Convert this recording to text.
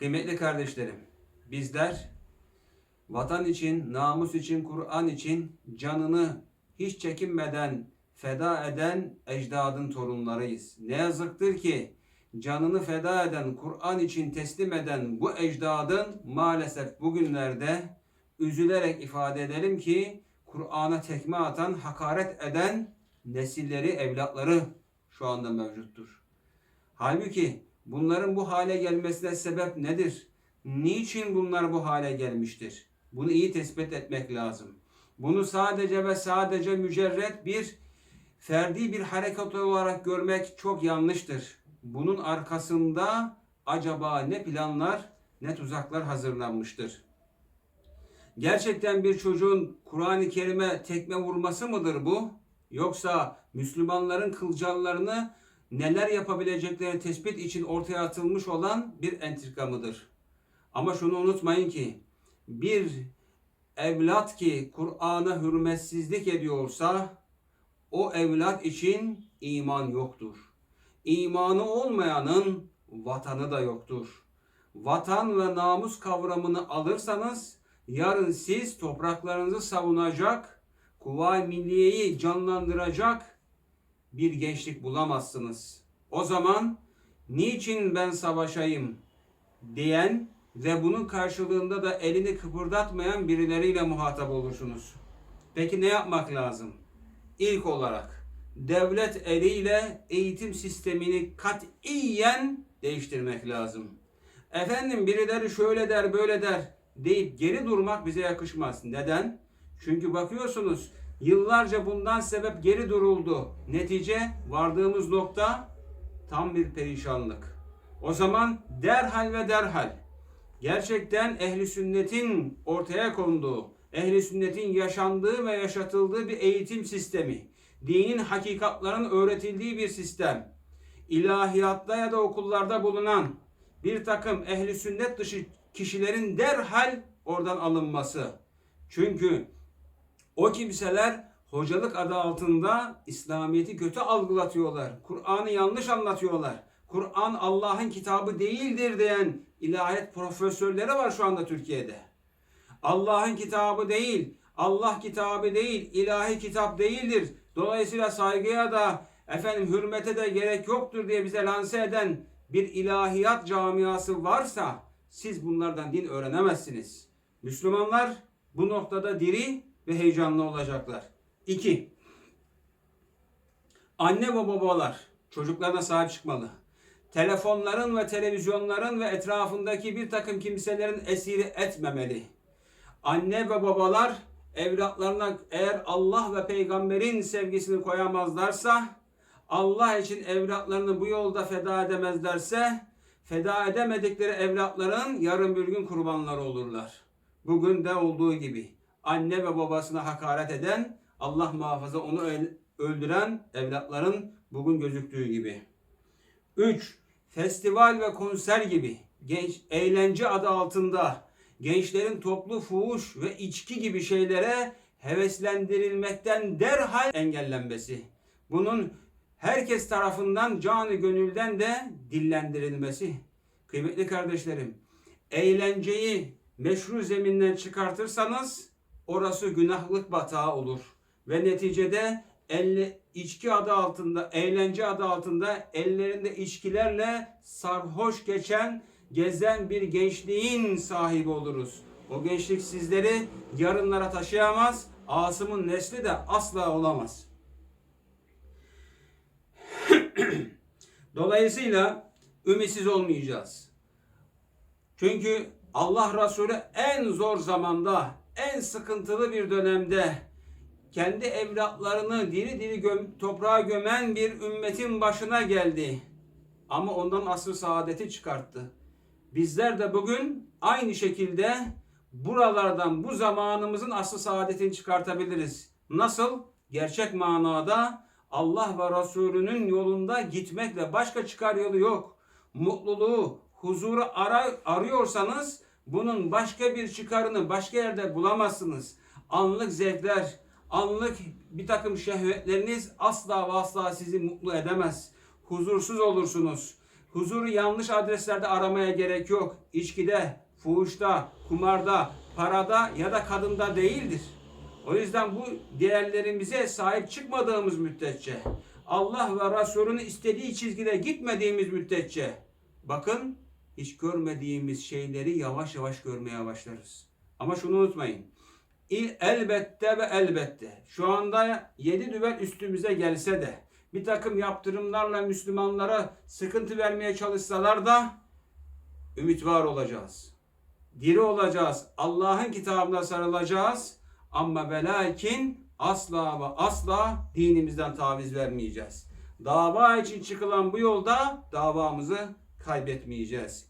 Kıymetli kardeşlerim, bizler vatan için, namus için, Kur'an için canını hiç çekinmeden feda eden ecdadın torunlarıyız. Ne yazıktır ki canını feda eden, Kur'an için teslim eden bu ecdadın maalesef bugünlerde üzülerek ifade edelim ki Kur'an'a tekme atan, hakaret eden nesilleri, evlatları şu anda mevcuttur. Halbuki bunların bu hale gelmesine sebep nedir? Niçin bunlar bu hale gelmiştir? Bunu iyi tespit etmek lazım. Bunu sadece ve sadece mücerret bir ferdi bir hareket olarak görmek çok yanlıştır. Bunun arkasında acaba ne planlar ne tuzaklar hazırlanmıştır? Gerçekten bir çocuğun Kur'an-ı Kerim'e tekme vurması mıdır bu? Yoksa Müslümanların kılcallarını neler yapabileceklerini tespit için ortaya atılmış olan bir entrika mıdır? Ama şunu unutmayın ki bir evlat ki Kur'an'a hürmetsizlik ediyorsa o evlat için iman yoktur. İmanı olmayanın vatanı da yoktur. Vatan ve namus kavramını alırsanız yarın siz topraklarınızı savunacak, Kuvayi Milliye'yi canlandıracak bir gençlik bulamazsınız. O zaman niçin ben savaşayım diyen ve bunun karşılığında da elini kıpırdatmayan birileriyle muhatap olursunuz. Peki ne yapmak lazım? İlk olarak devlet eliyle eğitim sistemini katiyen değiştirmek lazım. Efendim birileri şöyle der böyle der deyip geri durmak bize yakışmaz. Neden? Çünkü bakıyorsunuz yıllarca bundan sebep geri duruldu. Netice vardığımız nokta tam bir perişanlık. O zaman derhal ve derhal gerçekten ehli sünnetin ortaya konduğu, ehli sünnetin yaşandığı ve yaşatıldığı bir eğitim sistemi, dinin hakikatların öğretildiği bir sistem, ilahiyatta ya da okullarda bulunan bir takım ehli sünnet dışı kişilerin derhal oradan alınması. Çünkü o kimseler hocalık adı altında İslamiyet'i kötü algılatıyorlar. Kur'an'ı yanlış anlatıyorlar. Kur'an Allah'ın kitabı değildir diyen ilahiyat profesörleri var şu anda Türkiye'de. Allah'ın kitabı değil, Allah kitabı değil, ilahi kitap değildir. Dolayısıyla saygıya da efendim hürmete de gerek yoktur diye bize lanse eden bir ilahiyat camiası varsa siz bunlardan din öğrenemezsiniz. Müslümanlar bu noktada diri ve heyecanlı olacaklar. 2. Anne ve babalar çocuklarına sahip çıkmalı. Telefonların ve televizyonların ve etrafındaki bir takım kimselerin esiri etmemeli. Anne ve babalar evlatlarına eğer Allah ve peygamberin sevgisini koyamazlarsa, Allah için evlatlarını bu yolda feda edemezlerse, feda edemedikleri evlatların yarın bir gün kurbanları olurlar. Bugün de olduğu gibi anne ve babasına hakaret eden, Allah muhafaza onu öldüren evlatların bugün gözüktüğü gibi. 3. Festival ve konser gibi genç eğlence adı altında gençlerin toplu fuhuş ve içki gibi şeylere heveslendirilmekten derhal engellenmesi. Bunun herkes tarafından canı gönülden de dillendirilmesi. Kıymetli kardeşlerim, eğlenceyi meşru zeminden çıkartırsanız orası günahlık batağı olur. Ve neticede elle, içki adı altında, eğlence adı altında ellerinde içkilerle sarhoş geçen, gezen bir gençliğin sahibi oluruz. O gençlik sizleri yarınlara taşıyamaz, Asım'ın nesli de asla olamaz. Dolayısıyla ümitsiz olmayacağız. Çünkü Allah Resulü en zor zamanda, en sıkıntılı bir dönemde kendi evlatlarını diri diri göm, toprağa gömen bir ümmetin başına geldi. Ama ondan asıl saadeti çıkarttı. Bizler de bugün aynı şekilde buralardan bu zamanımızın asıl saadetini çıkartabiliriz. Nasıl? Gerçek manada Allah ve Resulünün yolunda gitmekle başka çıkar yolu yok. Mutluluğu, huzuru ara, arıyorsanız bunun başka bir çıkarını başka yerde bulamazsınız. Anlık zevkler, anlık bir takım şehvetleriniz asla ve asla sizi mutlu edemez. Huzursuz olursunuz. Huzuru yanlış adreslerde aramaya gerek yok. İçkide, fuhuşta, kumarda, parada ya da kadında değildir. O yüzden bu değerlerimize sahip çıkmadığımız müddetçe, Allah ve Resulünün istediği çizgide gitmediğimiz müddetçe, bakın hiç görmediğimiz şeyleri yavaş yavaş görmeye başlarız. Ama şunu unutmayın. Elbette ve elbette şu anda yedi düvel üstümüze gelse de bir takım yaptırımlarla Müslümanlara sıkıntı vermeye çalışsalar da ümit var olacağız. Diri olacağız. Allah'ın kitabına sarılacağız. Ama ve lakin asla ve asla dinimizden taviz vermeyeceğiz. Dava için çıkılan bu yolda davamızı kaybetmeyeceğiz.